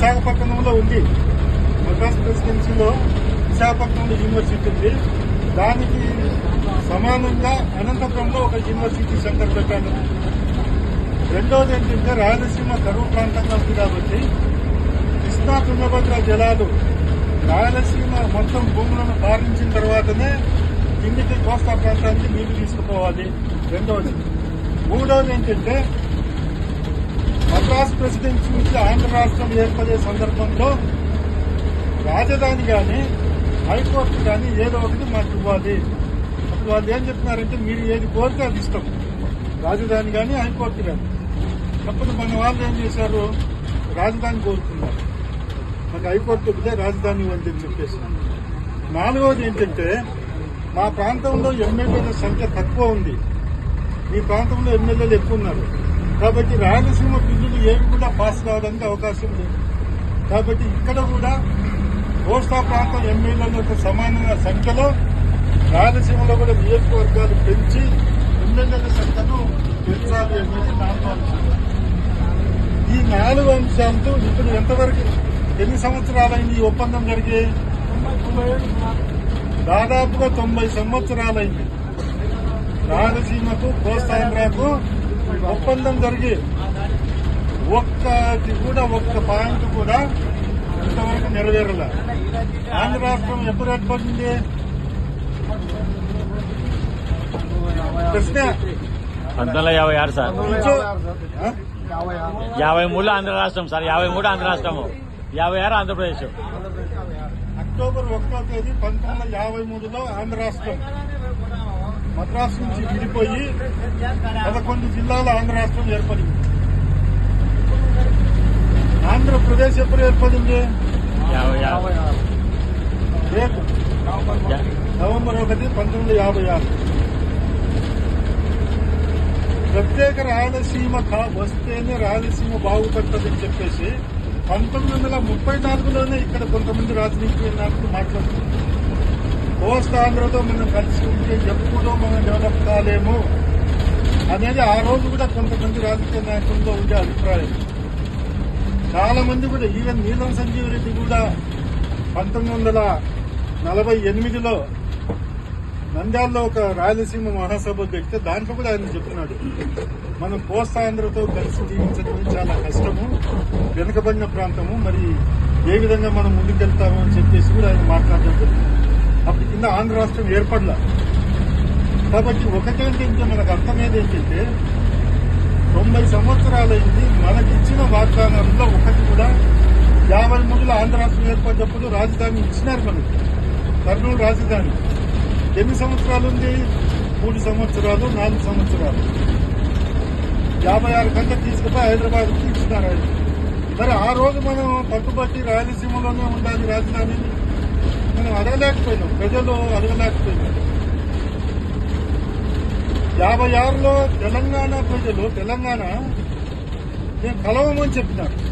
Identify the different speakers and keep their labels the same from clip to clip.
Speaker 1: విశాఖపట్నంలో ఉంది. మద్రాస్ ప్రెసిడెన్సీలో విశాఖపట్నంలో యూనివర్సిటీ ఉంది. దానికి సమానంగా అనంతపురంలో ఒక యూనివర్సిటీ సెంటర్ పెట్టాను. రెండోది ఏంటంటే రాయలసీమ కరువు ప్రాంతంగా ఉంది కాబట్టి కృష్ణా తుంగభద్ర జలాలు రాయలసీమ మొత్తం భూములను పారించిన తర్వాతనే కిందికి కోస్తా ప్రాంతానికి నీళ్ళు తీసుకుపోవాలి. రెండవది మూడవది ఏంటంటే ప్రెసిడెన్సీ నుంచి ఆంధ్ర రాష్ట్రం ఏర్పడే సందర్భంలో రాజధాని కానీ హైకోర్టు కానీ ఏదో ఒకటి మాకు ఇవ్వాలి. అప్పుడు వాళ్ళు ఏం చెప్తున్నారంటే మీరు ఏది కోరితే అది ఇష్టం రాజధాని కానీ హైకోర్టు కానీ అప్పుడు మన వాళ్ళు ఏం చేశారు? రాజధాని కోరుతున్నారు మాకు హైకోర్టు ఒకటే రాజధాని ఇవ్వండి అని చెప్పేసి. నాలుగవది ఏంటంటే మా ప్రాంతంలో ఎమ్మెల్యేల సంఖ్య తక్కువ ఉంది. మీ ప్రాంతంలో ఎమ్మెల్యేలు ఎక్కువ ఉన్నారు. కాబట్టి రాయలసీమ బిల్లులు ఏవి కూడా పాస్ కావడానికి అవకాశం లేదు. కాబట్టి ఇక్కడ కూడా కోస్తా ప్రాంతం ఎమ్మెల్యేలకు సమానమైన సంఖ్యలో రాయలసీమలో కూడా నియోజకవర్గాలు పెంచి ఎమ్మెల్యేల సంఖ్యను పెంచాలి అనేది ఈ నాలుగు అంశాలతో ఇప్పుడు ఎంతవరకు ఎన్ని సంవత్సరాలైంది ఈ ఒప్పందం జరిగి? దాదాపుగా తొంభై సంవత్సరాలైంది. రాయలసీమకు కోస్తాంధ్రకు ఒప్పందం జరిగి ఒక్కటి కూడా ఒక్క పాయింట్ కూడా ఇంతవరకు నెరవేరల. ఆంధ్ర రాష్ట్రం ఎప్పుడు ఏర్పడింది? ప్రశ్న?
Speaker 2: పంతొమ్మిది వందల యాభై ఆరు సార్? యాభై మూడు ఆంధ్ర రాష్ట్రం సార్. యాభై మూడు ఆంధ్ర రాష్ట్రము. యాభై ఆరు ఆంధ్రప్రదేశ్.
Speaker 1: అక్టోబర్ ఒకటో తేదీ పంతొమ్మిది వందల యాభై మూడులో ఆంధ్ర రాష్ట్రం. మద్రాసు నుంచి విడిపోయి పదకొండు జిల్లాల ఆంధ్ర రాష్ట్రం ఏర్పడింది. ఆంధ్రప్రదేశ్ ఎప్పుడు ఏర్పడింది? రేపు. నవంబర్ ఒకటి పంతొమ్మిది వందల యాభై ఆరు. ప్రత్యేక రాయలసీమ వస్తేనే రాయలసీమ బాగుపడుతుందని చెప్పేసి పంతొమ్మిది వందల ముప్పై నాలుగులోనే ఇక్కడ కొంతమంది రాజనీతి నాయకులు మాట్లాడుతున్నారు. కోస్తాంధ్రతో మనం కలిసి ఉంటే ఎప్పుడో మనం డెవలప్ కాలేము అనేది ఆ రోజు కూడా కొంతమంది రాజకీయ నాయకుల్లో ఉండే అభిప్రాయం. చాలా మంది కూడా ఈవెన్ నీలం సంజీవ్ రెడ్డి కూడా పంతొమ్మిది వందల నలభై ఎనిమిదిలో నంద్యాలలో ఒక రాయలసీమ మహాసభ పెడితే దాంట్లో కూడా ఆయన చెప్తున్నాడు మనం కోస్తాంధ్రతో కలిసి జీవించడం చాలా కష్టము వెనుకబడిన ప్రాంతము మరి ఏ విధంగా మనం ముందుకెళ్తాము అని చెప్పేసి కూడా ఆయన మాట్లాడడం జరిగింది. అప్పుడు కింద ఆంధ్ర రాష్ట్రం ఏర్పడలా. కాబట్టి ఒకటేంటంటే మనకు అర్థమేది ఏంటంటే తొంభై సంవత్సరాలైంది మనకిచ్చిన వాగ్దానంలో ఒకటి కూడా యాభై మూడులో ఆంధ్ర రాష్ట్రం ఏర్పడినప్పుడు రాజధాని ఇచ్చినారు మనకి. కర్నూలు రాజధాని. ఎన్ని సంవత్సరాలు ఉంది? మూడు సంవత్సరాలు నాలుగు సంవత్సరాలు. యాభై ఆరు కంటే తీసుకుపోయి హైదరాబాద్ ఇచ్చినారు ఆయన. మరి ఆ రోజు మనం పట్టుబట్టి రాయలసీమలోనే ఉండాలి రాజధాని. మనం అడగలేకపోయినాం. ప్రజలు అడగలేకపోయినారు. యాభై ఆరులో తెలంగాణ ప్రజలు తెలంగాణ నేను కలవమని చెప్పినారు.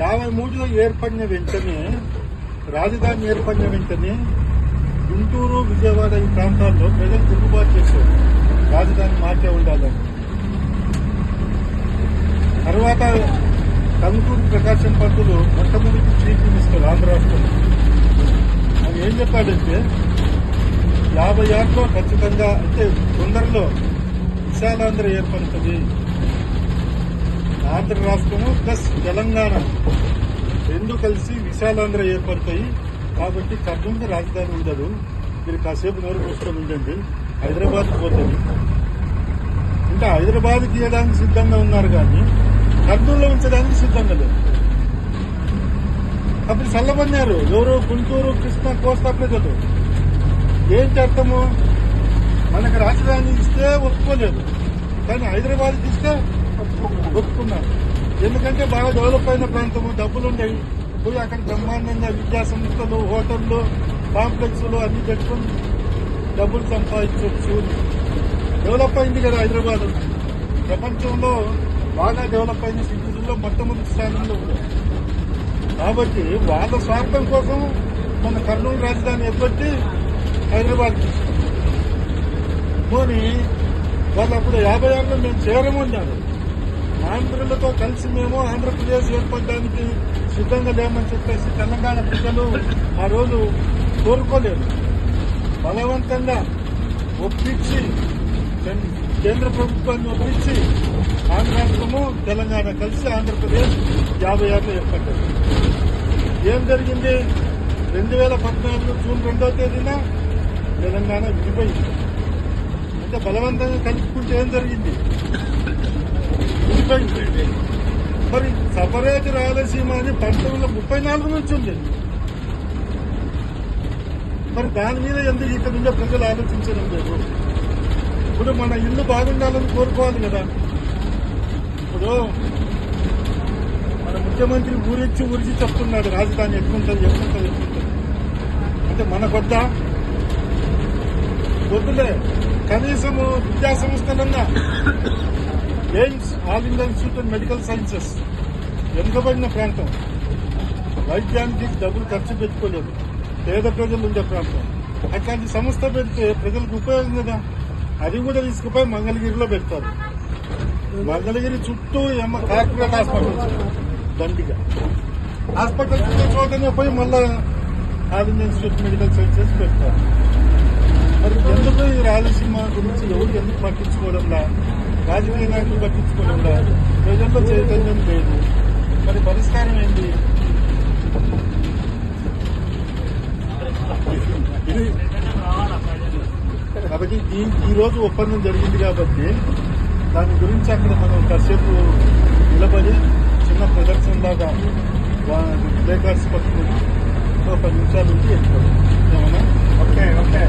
Speaker 1: యాభై మూడులో ఏర్పడిన వెంటనే రాజధాని ఏర్పడిన వెంటనే గుంటూరు విజయవాడ ఈ ప్రాంతాల్లో ప్రజలు తిరుగుబాటు చేశారు. రాజధాని మార్చే ఉండాలని. తర్వాత కందుకూరు ప్రకాశం పంతులు మొట్టమొదటి చీఫ్ మినిస్టర్ ఆంధ్ర రాష్ట్రం. ఆయన ఏం చెప్పాడంటే యాభై ఆరులో ఖచ్చితంగా అంటే తొందరలో విశాలాంధ్ర ఏర్పడుతుంది. ఆంధ్ర రాష్ట్రము ప్లస్ తెలంగాణ రెండు కలిసి విశాలాంధ్ర ఏర్పడతాయి. కాబట్టి కర్నూలు రాజధాని ఉండదు. మీరు కాసేపు నోరు కూర్చొని ఉండండి. హైదరాబాద్ పోతుంది ఇంకా హైదరాబాద్ తీయడానికి సిద్ధంగా ఉన్నారు కానీ కర్నూలులో ఉంచడానికి సిద్ధంగా లేదు. అప్పుడు చల్లబన్నారు ఎవరు? గుంటూరు కృష్ణ కోస్తా ప్రజలు. ఏంటి అర్థము? మనకు రాజధాని ఇస్తే ఒప్పుకోలేదు. కానీ హైదరాబాద్ ఇస్తే ఒప్పుకున్నారు. ఎందుకంటే బాగా డెవలప్ అయిన ప్రాంతము డబ్బులు ఉండేవి పోయి అక్కడ బ్రహ్మాండంగా విద్యా సంస్థలు హోటళ్ళు కాంప్లెక్స్లు అన్ని పెట్టుకుని డబ్బులు సంపాదించవచ్చు డెవలప్ అయింది కదా హైదరాబాద్. ప్రపంచంలో బాగా డెవలప్ అయిన సిటీలో మొట్టమొదటి స్థానంలో ఉంది. కాబట్టి వాళ్ళ స్వార్థం కోసం మన కర్నూలు రాజధాని ఎప్పటి హైదరాబాద్ పోనీ వాళ్ళు అప్పుడు యాభై ఆరులో మేము చేరమన్నారు ఆంధ్రులతో కలిసి మేము ఆంధ్రప్రదేశ్ ఏర్పడడానికి సిద్ధంగా లేమని చెప్పేసి తెలంగాణ ప్రజలు ఆ రోజు కోరుకోలేదు. బలవంతంగా ఒప్పించి కేంద్ర ప్రభుత్వాన్ని ఒప్పించి ఆంధ్ర తెలంగాణ కలిసి ఆంధ్రప్రదేశ్ యాభై ఏళ్ళు ఏర్పడ్డారు ఏం జరిగింది? రెండు వేల పద్నాలుగు జూన్ రెండో తేదీన తెలంగాణ విడిపోయింది. అంటే బలవంతంగా కలుపుకుంటే ఏం జరిగింది? విడిపోయింది. మరి సపరేట్ రాయలసీమ అని పంతొమ్మిది వందల ముప్పై నాలుగు నుంచి ఉంది. మరి దాని మీద ఎందుకు ఇక్కడ ఉండే ప్రజలు ఆలోచించడం లేదు? ఇప్పుడు మన ఇల్లు బాగుండాలని కోరుకోవాలి కదా. ఇప్పుడు మన ముఖ్యమంత్రి ఊరించి ఊరించి చెప్తున్నాడు రాజధాని ఎక్కుంటుంది ఎక్కుంటుంది ఎక్కుంటుంది అంటే మనకొద్దా వద్దులే కనీసము విద్యా సంస్థలన్నా AIIMS All India Institute of Medical Sciences వెనుకబడిన ప్రాంతం. వైద్యానికి డబ్బులు ఖర్చు పెట్టుకోలేదు. పేద ప్రజలు ఉండే ప్రాంతం. అట్లాంటి సంస్థ పెడితే ప్రజలకు ఉపయోగం కదా. అది కూడా తీసుకుపోయి మంగళగిరిలో పెడతారు. మంగళగిరి చుట్టూ కార్పొరేట్ హాస్పిటల్స్ దండిగా. హాస్పిటల్ చోటనే పోయి మళ్ళా All Indian Institute Medical Sciences పెడతారు. మరి ఎందుకు ఈ రాయలసీమ గురించి ఎవరు ఎందుకు పట్టించుకోవడంలా? రాజకీయ నాయకులు పట్టించుకోవడంలా? ప్రజల్లో చైతన్యం లేదు. రోజు ఒప్పందం జరిగింది కాబట్టి దాని గురించి అక్కడ మనం కాసేపు నిలబడి చిన్న ప్రదర్శన లాగా బ్రేకర్స్ పట్టుకుని ఒక పది నిమిషాలు ఉంటే ఎక్కువ ఓకే ఓకే.